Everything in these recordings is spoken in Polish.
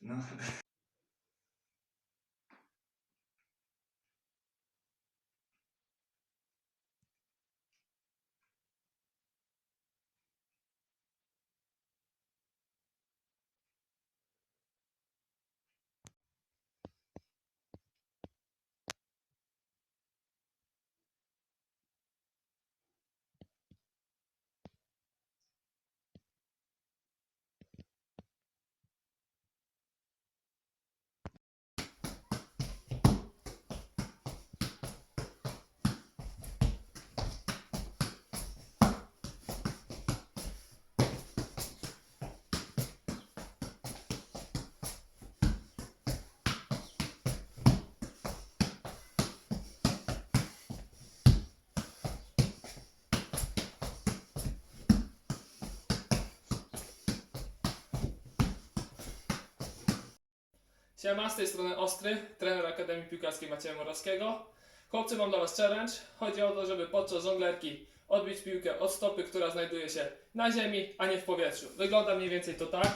能。Siema, z tej strony Ostry, trener Akademii Piłkarskiej Macieja Morawskiego. Chłopcy, mam dla Was challenge. Chodzi o to, żeby podczas żonglerki odbić piłkę od stopy, która znajduje się na ziemi, a nie w powietrzu. Wygląda mniej więcej to tak.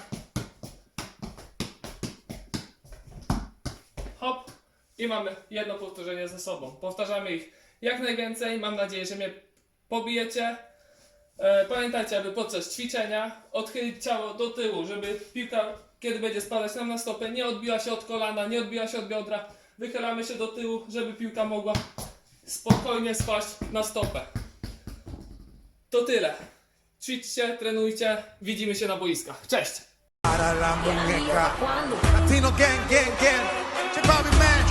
Hop. I mamy jedno powtórzenie ze sobą. Powtarzamy ich jak najwięcej. Mam nadzieję, że mnie pobijecie. E, pamiętajcie, aby podczas ćwiczenia odchylić ciało do tyłu, żeby piłka, kiedy będzie spadać nam na stopę, nie odbiła się od kolana, nie odbiła się od biodra. Wychylamy się do tyłu, żeby piłka mogła spokojnie spaść na stopę. To tyle. Ćwiczcie, trenujcie, widzimy się na boiskach. Cześć! Latino gang, gang, gang. Man.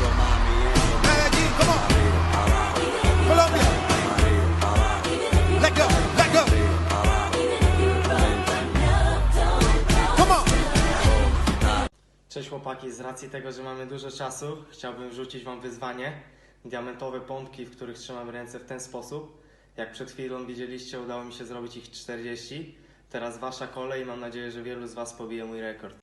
Come on. Cześć chłopaki, z racji tego, że mamy dużo czasu, chciałbym rzucić wam wyzwanie. Diamentowe pompki, w których trzymam ręce w ten sposób. Jak przed chwilą widzieliście, udało mi się zrobić ich 40. Teraz wasza kolej i mam nadzieję, że wielu z was pobije mój rekord.